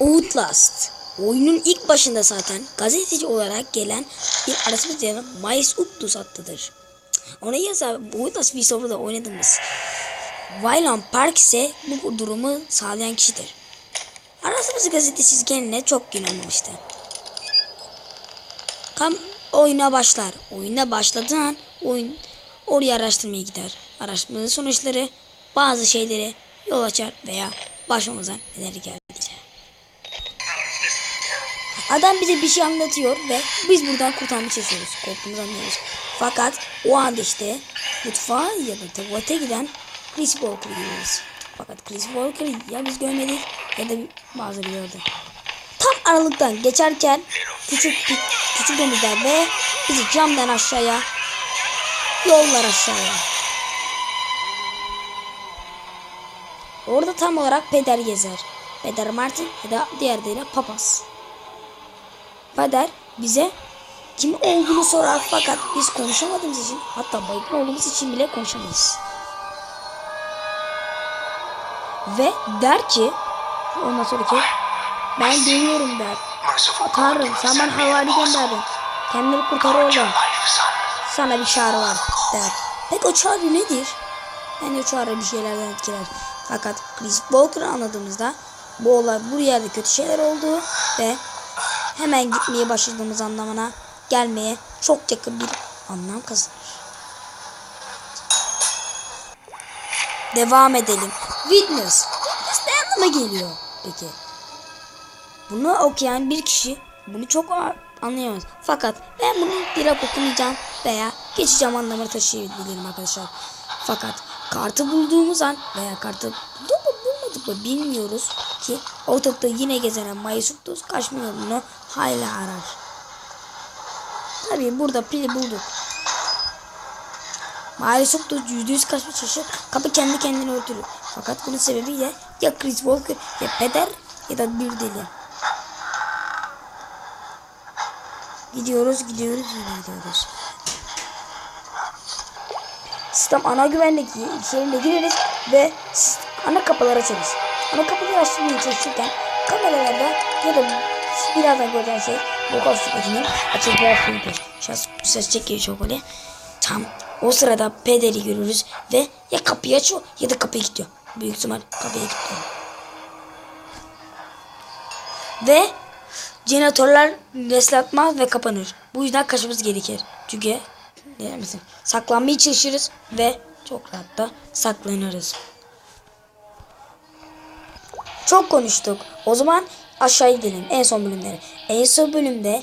Outlast. Oyunun ilk başında zaten gazeteci olarak gelen bir Erasmus diyen Miles Uptus adlıdır. Ona yazar Outlast VSover'da oynadığımız Wyland Park ise bu durumu sağlayan kişidir. Erasmus gazetesi kendine çok gün olmamıştı. Kam oyuna başlar. Oyuna başladığı an oyun oraya araştırmaya gider. Araştırmanın sonuçları bazı şeyleri yol açar veya başımıza neler geldi. Adam bize bir şey anlatıyor ve biz buradan kurtarmaya çalışıyoruz. Korktuğumuzu anlıyoruz. Fakat o anda işte mutfağa ya da tuvalete giden Chris Walker'ı görüyoruz. Fakat Chris Walker'ı ya biz görmedik ya da bazıları gördü. Tam aralıktan geçerken küçük bir küçük domuzlar ve bizi camdan aşağıya yollar aşağıya. Orada tam olarak peder gezer. Peder Martin ya da diğer adıyla papaz. Peder bize kim olduğunu sorar fakat biz konuşamadığımız için hatta baygın olduğumuz için bile konuşamayız. Ve der ki ondan sonra ki ben deniyorum der. Tanrım sen bana havali gönderdin. Kendini kurtarıyorlar. Sana bir çağrı var der. Peki o çağrı nedir? Yani o çağrı bir şeylerden etkiler. Fakat Chris Walker'ı anladığımızda bu olay bu yerde kötü şeyler oldu ve hemen gitmeye başladığımız anlamına gelmeye çok yakın bir anlam kazanır. Devam edelim. Witness. Witness ne anlama geliyor peki? Bunu okuyan bir kişi bunu çok anlayamaz. Fakat ben bunu direkt okumayacağım veya geçeceğim anlamını taşıyabilirim arkadaşlar. Fakat kartı bulduğumuz an veya kartı bulduk mı bilmiyoruz ki ortalıkta yine gezen Mayısuktus kaçma yolunu hala arar. Tabii burada pili bulduk. Mayısuktus yüzde yüz kaçma çalışır. Kapı kendi kendini öldürür. Fakat bunun sebebiyle ya Chris Walker ya Peder ya da bir deli. Gidiyoruz, gidiyoruz, gidiyoruz. Sistem ana güvenlik içeriğine gireriz ve s- ana kapıları açarız. Ana kapıları açmaya çalışırken kameralarda ya da birazdan göreceğin şey bu kostümün açık bir hafiftir. Şans ses çekiyor çok öyle. Tam o sırada pederi görürüz ve ya kapıyı açıyor ya da kapıyı kilitliyor. Büyük ihtimal kapıyı kilitliyor. Ve jeneratörler reslatmaz ve kapanır. Bu yüzden kaçmamız gerekir. Çünkü ne misin? Saklanmaya çalışırız ve çok rahat da saklanırız. Çok konuştuk. O zaman aşağı gidelim. En son bölümlere. En son bölümde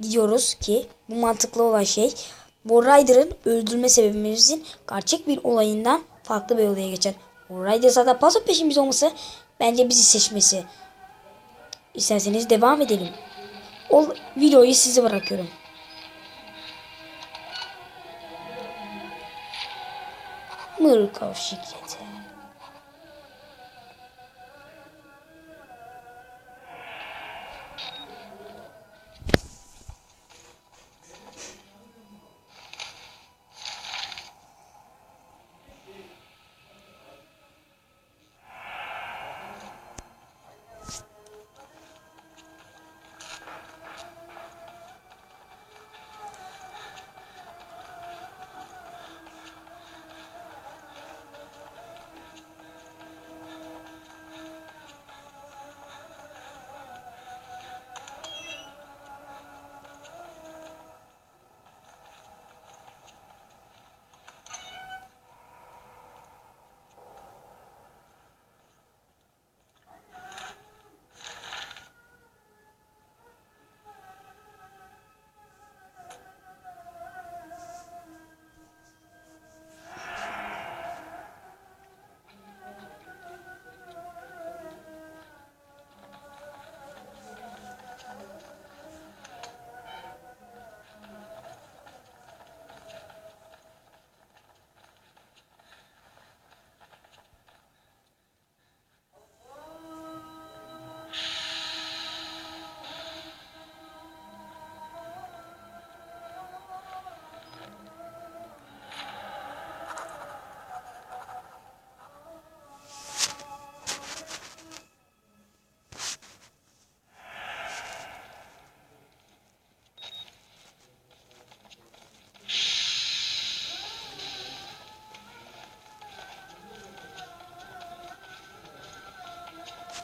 gidiyoruz ki bu mantıklı olan şey bu Ryder'ın öldürme sebebimizin gerçek bir olayından farklı bir olaya geçer. Bu Ryder zaten fazla peşimiz olması bence bizi seçmesi. İsterseniz devam edelim. O videoyu size bırakıyorum. Mırkov şirketi.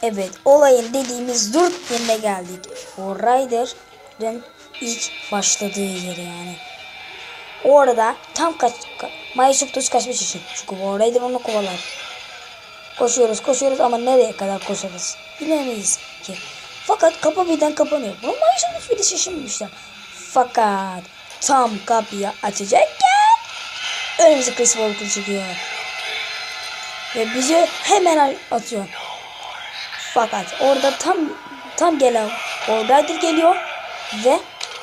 Evet olayın dediğimiz dur yerine geldik. O Ryder'ın ilk başladığı yere yani. Orada tam kaç, ka, Mayısuptus kaçmış için. Çünkü o Rider onu kovalar. Koşuyoruz koşuyoruz ama nereye kadar koşarız bilemeyiz ki. Fakat kapı birden kapanıyor. Bunu Mayısuptus bir de şaşırmışlar. Fakat tam kapıyı açacakken önümüze Chris Walker çıkıyor. Ve bizi hemen atıyor. Fakat orada tam tam gelen All Rider geliyor ve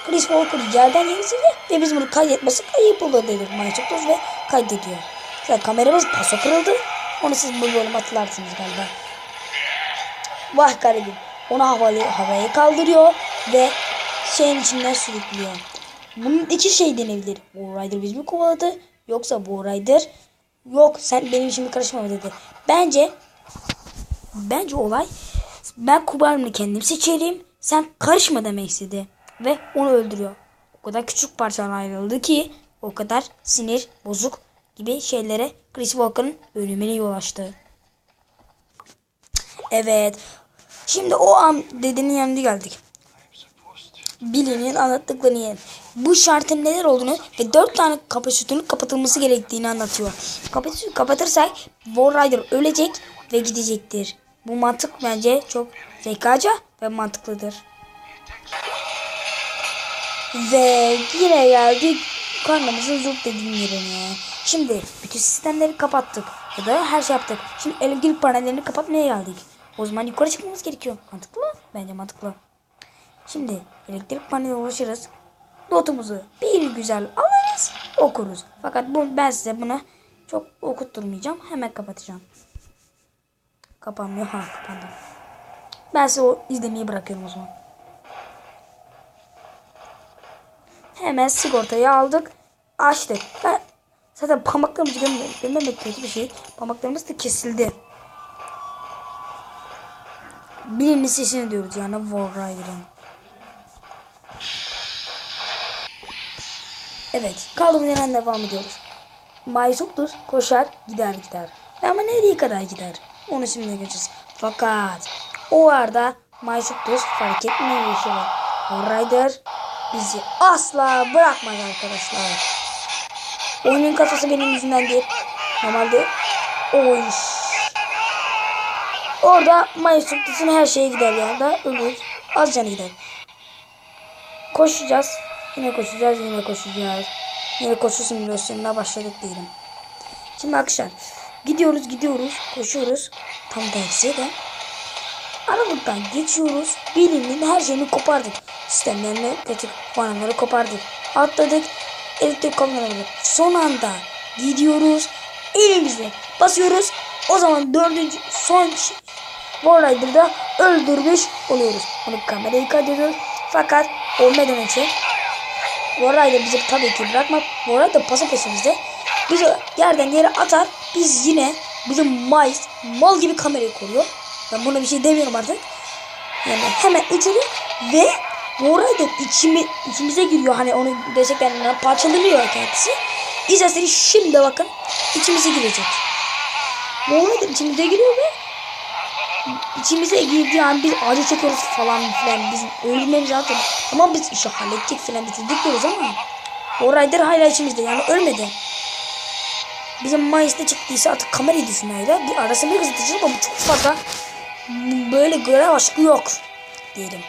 Chris Walker yerden siliyor ve biz bunu kaydetmesi kayıp olur dedik Manchester ve kaydediyor. Zaten kameramız paso kırıldı. Onu siz bu bölüm hatırlarsınız galiba. Vah garibim. Onu havaya, havaya kaldırıyor ve şeyin içinden sürüklüyor. Bunun iki şey denebilir. Bu Rider bizi mi kovaladı yoksa bu Rider yok sen benim işimi karışma dedi. Bence bence olay ben Kubar'ını kendim seçerim. Sen karışma demek istedi. Ve onu öldürüyor. O kadar küçük parçalar ayrıldı ki o kadar sinir, bozuk gibi şeylere Chris Walker'ın ölümüne yol açtı. Evet. Şimdi o an dedenin yanına geldik. Billy'nin anlattıklarını yiyin. Bu şartın neler olduğunu ve dört tane kapı sütunun kapatılması gerektiğini anlatıyor. Kapı sütunu kapatırsak War Rider ölecek ve gidecektir. Bu mantık bence çok zekaca ve mantıklıdır. Ve yine geldik karnımızın zurt dediğim yerine. Şimdi bütün sistemleri kapattık. Ya da her şey yaptık. Şimdi elektrik panellerini kapatmaya geldik. O zaman yukarı çıkmamız gerekiyor. Mantıklı mı? Bence mantıklı. Şimdi elektrik paneline ulaşırız. Notumuzu bir güzel alırız. Okuruz. Fakat bu, ben size bunu çok okutturmayacağım. Hemen kapatacağım. Kapanmıyor. Ha kapandı. Ben size o izlemeyi bırakıyorum o zaman. Hemen sigortayı aldık. Açtık. Ben zaten parmaklarımızı görmemek, görmemek kötü bir şey. Parmaklarımız da kesildi. Birinin sesini diyoruz yani War. Evet. Kaldığımız yerden devam ediyoruz. Maysuktur koşar gider gider. Ama nereye kadar gider? Onu şimdi göreceğiz. Fakat o arada Maysuktur fark etmiyor şey var. Rider bizi asla bırakmaz arkadaşlar. Oyunun kasası benim yüzümden değil. Normalde o iş. Orada Maysuktur'un her şeye gider yani da ölür. Az canı gider. Koşacağız. Yine koşacağız, yine koşacağız. Yine koşu simülasyonuna başladık diyelim. Şimdi arkadaşlar gidiyoruz gidiyoruz koşuyoruz. Tam tersiye de aralıktan geçiyoruz. Bilimin her şeyini kopardık. Sistemlerini kötü puanları kopardık. Atladık. Elektrik kameraları. Son anda gidiyoruz. Elimizle basıyoruz. O zaman dördüncü son War Rider'da öldürmüş oluyoruz. Onu kamerayı kaydediyoruz. Fakat olmadan önce War Rider bizi tabii ki bırakma. War Rider pasa peşimizde. Bizi yerden yere atar. Biz yine bizim Mice mal gibi kamerayı koruyor. Ben buna bir şey demiyorum artık. Yani hemen uçuruyor ve War Rider içimi, içimize giriyor. Hani onu desek yani parçalanıyor kendisi. İzlerseniz şimdi bakın içimize girecek. War Rider içimize giriyor ve içimize girdiği an biz acı çekiyoruz falan filan biz ölmemiz zaten ama biz işi halledecek filan bitirdik diyoruz ama o hala içimizde yani ölmedi. Bizim Mayıs'ta çıktıysa artık kamerayı düşünmeyle bir arasında gazeteci ama bu çok fazla böyle görev aşkı yok diyelim.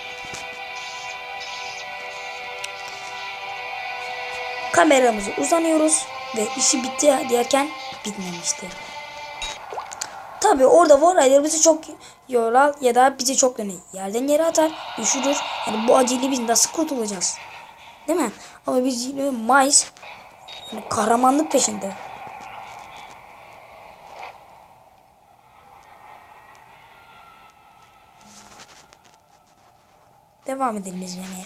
Kameramızı uzanıyoruz ve işi bitti derken bitmemişti. Tabi orada War Rider bizi çok yorar ya da bizi çok yani yerden yere atar, düşürür. Yani bu acıyla biz nasıl kurtulacağız? Değil mi? Ama biz yine Mice yani kahramanlık peşinde. Devam edelim izlemeye.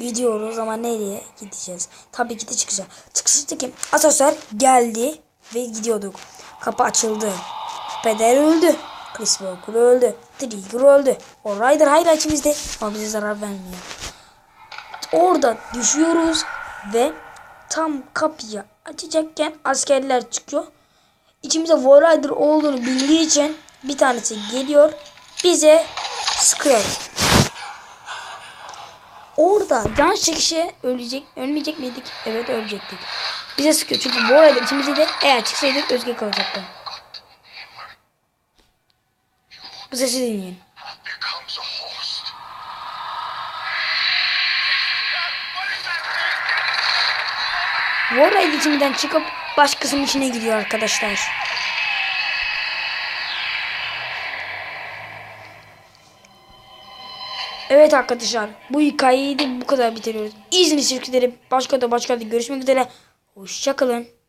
Gidiyoruz ama nereye gideceğiz? Tabii ki de çıkacağız. Çıkıştaki asansör geldi ve gidiyorduk. Kapı açıldı. Peder öldü. Chris Walker öldü. Trigger öldü. O Ryder hala içimizde ama bize zarar vermiyor. Orada düşüyoruz ve tam kapıyı açacakken askerler çıkıyor. İçimizde War Rider olduğunu bildiği için bir tanesi geliyor. Bize sıkıyor. Orada can çekişe ölecek, ölmeyecek miydik? Evet ölecektik. Bize sıkıyor çünkü War Rider içimizde de eğer çıksaydık özge kalacaktı. Bu sesi dinleyin. becomes a host. War Rider içinden çıkıp başkasının içine gidiyor arkadaşlar. Evet arkadaşlar bu hikayeyi de bu kadar bitiriyoruz. İzmir şirketleri başka da başka da görüşmek üzere. Hoşçakalın.